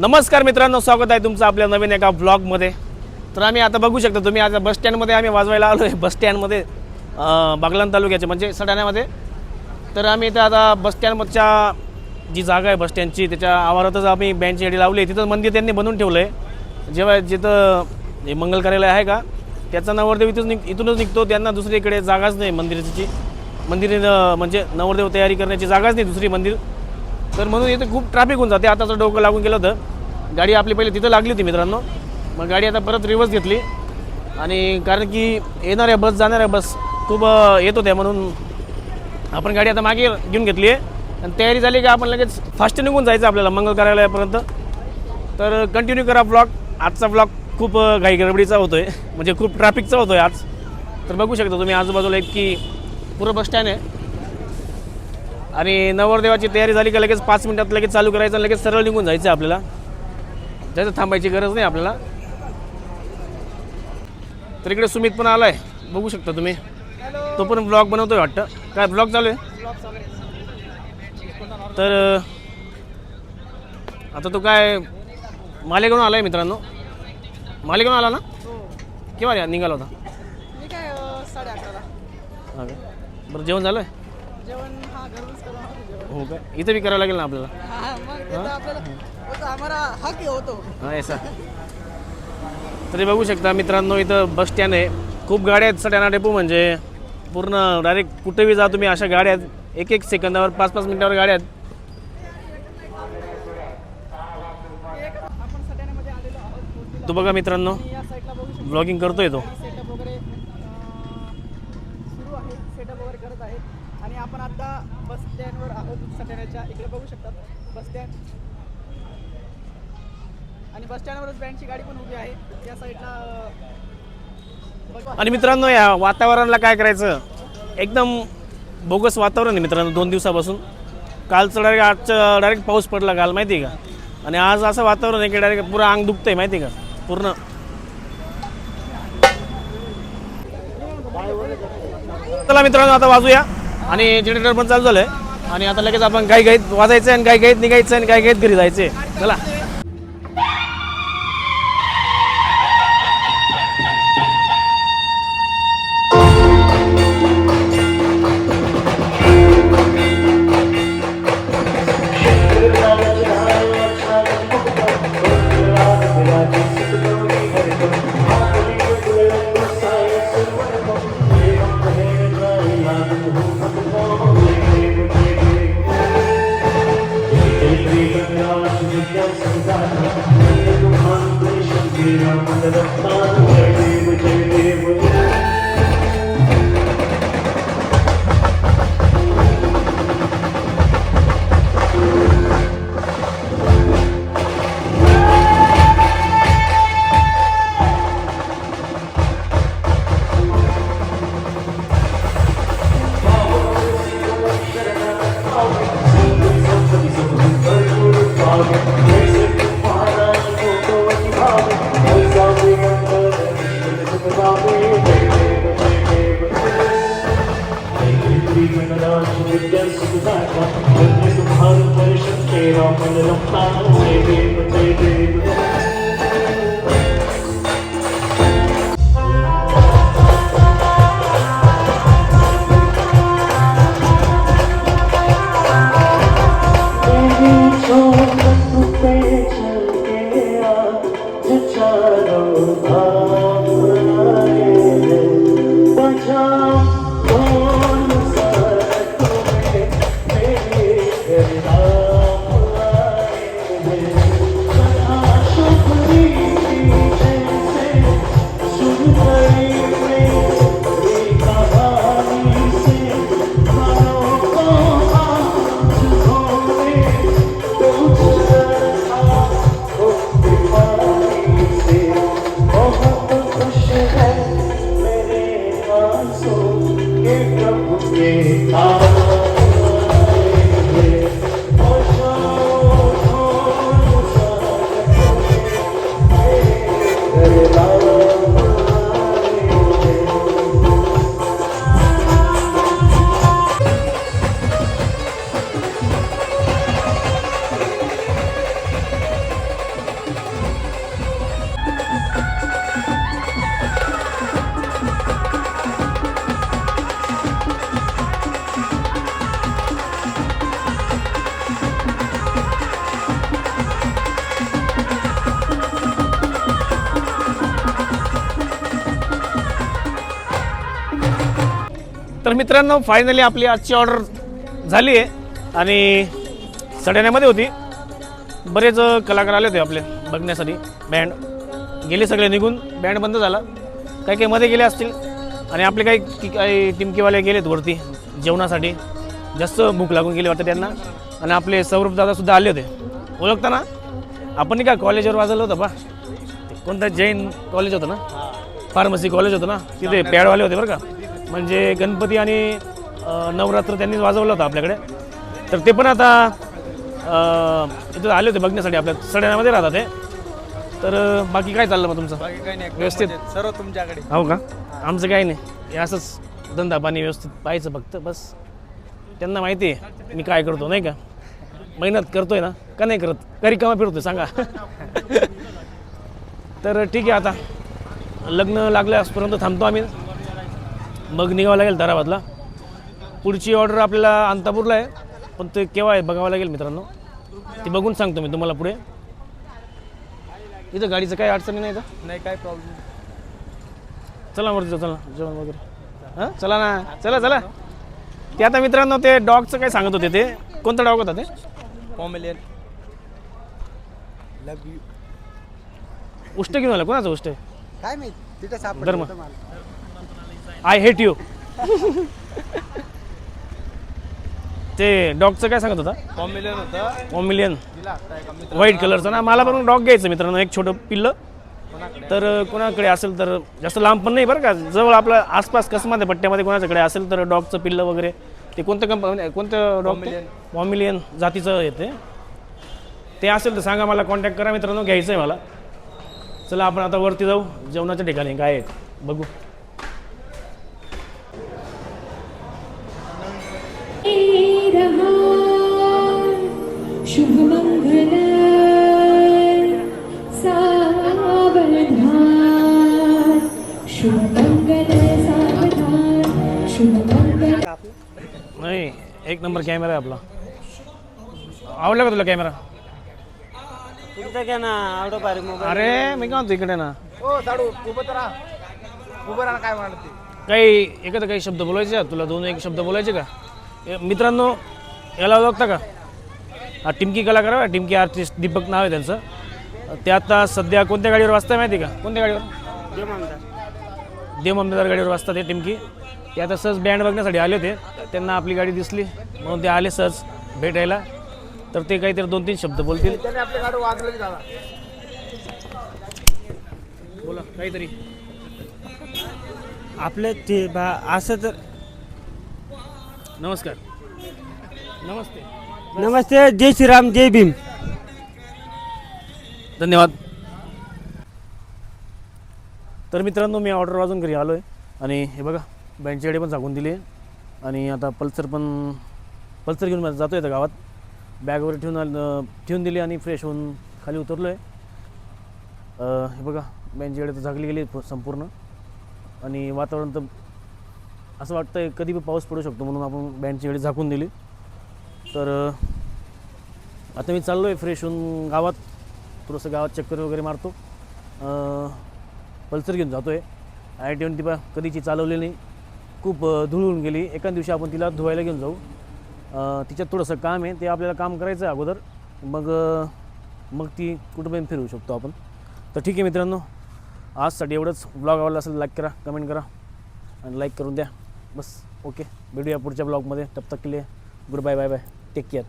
नमस्कार मित्रांनो स्वागत आहे तुमचं आपल्या नवीन एका ब्लॉगमध्ये तर आम्ही आता बघू शकता तुम्ही आता बस स्टँडमध्ये आम्ही वाजवायला आलो आहे. बस स्टँडमध्ये बागलाण तालुक्याचे म्हणजे सडाण्यामध्ये. तर आम्ही इथं आता बस स्टँडमधच्या जी जागा आहे बस स्टँडची त्याच्या आवारातच आम्ही बँडची एडी लावली आहे. तिथं मंदिर त्यांनी बनवून ठेवलं आहे जेव्हा जिथं हे मंगल कार्यालय आहे का त्याचा नवरदेव इथून निघ इथूनच निघतो. त्यांना दुसरीकडे जागाच नाही मंदिराची. मंदिर म्हणजे नवरदेव तयारी करण्याची जागाच नाही दुसरी मंदिर. तर म्हणून इथे खूप ट्रॅफिक होऊन जाते. आताचं डोकं लागून गेलं होतं. गाडी आपली पहिले तिथं लागली होती मित्रांनो. मग गाडी आता परत रिवर्स घेतली. आणि कारण की येणाऱ्या बस जाणाऱ्या बस खूप येत होत्या म्हणून आपण गाडी आता मागे घेऊन घेतली आहे. आणि तयारी झाली की आपण लगेच फास्ट निघून जायचं आपल्याला मंगल कार्यालयापर्यंत. तर कंटिन्यू करा ब्लॉग आजचा ब्लॉग खूप घाई गडबडीचा होतो आहे म्हणजे खूप ट्रॅफिकचा होतो आहे आज. तर बघू शकता तुम्ही आजूबाजूला एक की पुरं बस स्टँड आहे. आणि नवरदेवाची तयारी झाली का लगेच पाच मिनिटात लगेच चालू करायचं आणि लगेच सरळ निघून जायचं आहे आपल्याला. जायचं थांबायची गरज नाही आपल्याला. तर इकडे सुमित पण आलाय. बघू शकता तुम्ही. तो पण ब्लॉग बनवतोय वाटतं. काय ब्लॉग चालू आहे? तर आता तो काय मालेगावून आलाय मित्रांनो. मालेगावून आला ना? केव्हा या- निघाला होता? हा बरं जेवण झालं आहे जेवण हा घरूनच करून आणतो जेवण. हो काय इथं बी करावं लागेल ना आपल्याला? हा मग ते तर आपल्याला वो तो हमारा हक आहे होतो. हा ऐसा. तरी बघू शकता मित्रांनो इथं बस स्टँड आहे. खूप गाड्या आहेत सट्याना डेपो म्हणजे. पूर्ण डायरेक्ट कुठेही जा तुम्ही अशा गाड्या आहेत. एक एक सेकंदावर पाच पाच मिनिटावर गाड्या आहेत. आपण सटाण्यामध्ये आलेलो आहोत. मूर्तीला. तो बघा मित्रांनो आणि या साईडला बघू शकतो. ब्लॉगिंग करतोय तो. आणि बस स्टँडवर आहोत सटाण्याच्या इकडे बघू शकतात. Bus stand. आणि बस स्टँडवरच बँडची गाडी पण उभी आहे. त्या साईडला आणि मित्रांनो या वातावरणाला काय करायचं? एकदम बोगस वातावरण आहे मित्रांनो दोन दिवसापासून. कालचं डायरेक्ट आजचं डायरेक्ट पाऊस पडला काल माहिती आहे का? आणि आज असं वातावरण आहे की डायरेक्ट पुरं अंग दुखतंय माहिती आहे का? पूर्ण. चला मित्रांनो आता वाजूया. आणि जनरेटर पण चालू झालं आहे आणि आता लगेच आपण गाई गाईत वाजायचं आणि गाई गाईत निघायचं आणि गाई गाईत घरी जायचं चला. तर मित्रांनो फायनली आपली आजची ऑर्डर झाली आहे. आणि सड्याण्यामध्ये होती. बरेच कलाकार आले होते आपले बघण्यासाठी. बँड गेले सगळे निघून. बँड बंद झाला. काही काही मध्ये गेले असतील. आणि आपले काही की- काही टिमकीवाले गेलेत वरती जेवणासाठी. जास्त भूक लागून गेली वाटतं त्यांना. आणि आपले सौरभ दादासुद्धा आले होते. ओळखता ना आपण नाही का कॉलेजवर वाजवलं होतं बा कोणतं जैन कॉलेज होतं ना? फार्मसी कॉलेज होतं ना? तिथे पॅडवाले होते बरं का. म्हणजे गणपती आणि नवरात्र त्यांनीच वाजवलं होतं आपल्याकडे. तर ते पण आता इथं आले होते बघण्यासाठी आपल्या सड्यामध्ये राहतात ते. तर बाकी काय चाललं मग तुमचं? बाकी काही नाही व्यवस्थित? सर्व तुमच्याकडे. हो का? आमचं काही नाही. हे असंच धंदा पाणी व्यवस्थित पाहायचं फक्त बस. त्यांना माहिती आहे मी काय करतो नाही का? मेहनत करतोय ना? का नाही करत? करी कामा फिरतोय सांगा. तर ठीक आहे आता. लग्न लागल्यापर्यंत थांबतो आम्ही. मग निघावं लागेल दाराबादला. पुढची ऑर्डर आपल्याला अंतापूरला आहे. पण ते केव्हा आहे बघावं लागेल मित्रांनो. ती बघून सांगतो मी तुम्हाला पुढे. इथं गाडीचं काही अडचणी नाही का? नाही काय प्रॉब्लेम चला वरती जाऊ, चला. जेवण वगैरे. हां? चला ना. चला चला. ते आता मित्रांनो ते डॉगचं काय सांगत होते ते. कोणता डॉग होता ते? पॉमेलियन लव यू उष्ट घेऊन आला. कोणाचं उष्ट काय माहीत? तिथे धर्म. सापडलं मला. आय हेट यू ते डॉगचं काय सांगत होता? पॉमेलियन होता. मित्र व्हाईट कलरचं ना? मला पण डॉग घ्यायचं मित्रांनो एक छोटं पिल्लं. तर कोणाकडे असेल तर जास्त लांब पण नाही बरं का? जवळ आपलं आसपास कसमध्ये पट्ट्यामध्ये कोणाच्याकडे असेल तर डॉगचं पिल्लं वगैरे ते कोणतं कंपनी कोणतं डॉग Pomeranian. पॉमिलियन जातीचं येते ते. असेल तर सांगा मला कॉन्टॅक्ट करा मित्रांनो घ्यायचं आहे मला. चला आपण आता वरती जाऊ. जेवणाच्या ठिकाणी काय आहे बघू. एक नंबर कॅमेरा आहे आपला. आवडला का तुला कॅमेरा तुमचं घ्या ना आवडं पारे मोबाईल अरे मी काय म्हणतो इकडे ना. हो साडू उभं तर राहा. उभं राहा काय म्हणाल ते? काही एखादा काही शब्द बोलायचे का? तुला दोन एक शब्द बोलायचे का? ए, मित्रांनो याला ओळखता का? हा टिमकी कलाकार आहे टिमकी आर्टिस्ट दीपक नाव आहे त्यांचं. ते आता सध्या कोणत्या गाडीवर वाजताय माहिती आहे का? कोणत्या गाडीवर? दे म्हणतात देव ममदार गाडीवर वाजतात ते टिमकी. ते आता सहज बँड बघण्यासाठी आले होते. त्यांना आपली गाडी दिसली. म्हणून ते आले सहज भेटायला. तर ते काहीतरी दोन तीन शब्द बोलतील. त्याने आपल्या गाडी वाजवली झाला. बोला काहीतरी. आपलं ते बा असं तर नमस्कार. नमस्ते. नमस्ते जय श्रीराम जय भीम. धन्यवाद. तर मित्रांनो मी ऑर्डर वाजून घरी आलो आहे आणि हे बघा बँडची गाडी पण सांगून दिली. आणि आता पल्सर पण पल्सर घेऊन जातो आहे गावात. बॅग वगैरे ठेवून आलं- ठेवून दिली आणि फ्रेश होऊन खाली उतरलो आहे हे बघा बँडची गाडी तर झाकली गेली संपूर्ण. आणि वातावरण तर असं वाटतं आहे कधी पण पाऊस पडू शकतो म्हणून आपण बँडची गाडी झाकून दिली. तर आता मी चाललो आहे फ्रेश होऊन गावात. थोडंसं गावात चक्कर वगैरे मारतो. पल्सर घेऊन जातो आहे आय ट्वेंटी पा कधीची चालवली नाही. खूप धुळून गेली. एका दिवशी आपण तिला धुवायला घेऊन जाऊ. तिच्यात थोडंसं काम आहे. ते आपल्याला काम करायचं आहे अगोदर. मग मग ती कुठं पण फिरवू शकतो आपण. तर ठीक आहे मित्रांनो. आजसाठी एवढंच. ब्लॉग आवडला असेल लाईक करा कमेंट करा आणि लाईक करून द्या. बस ओके भेटूया पुढच्या ब्लॉगमध्ये तब तक के लिए goodbye bye bye take care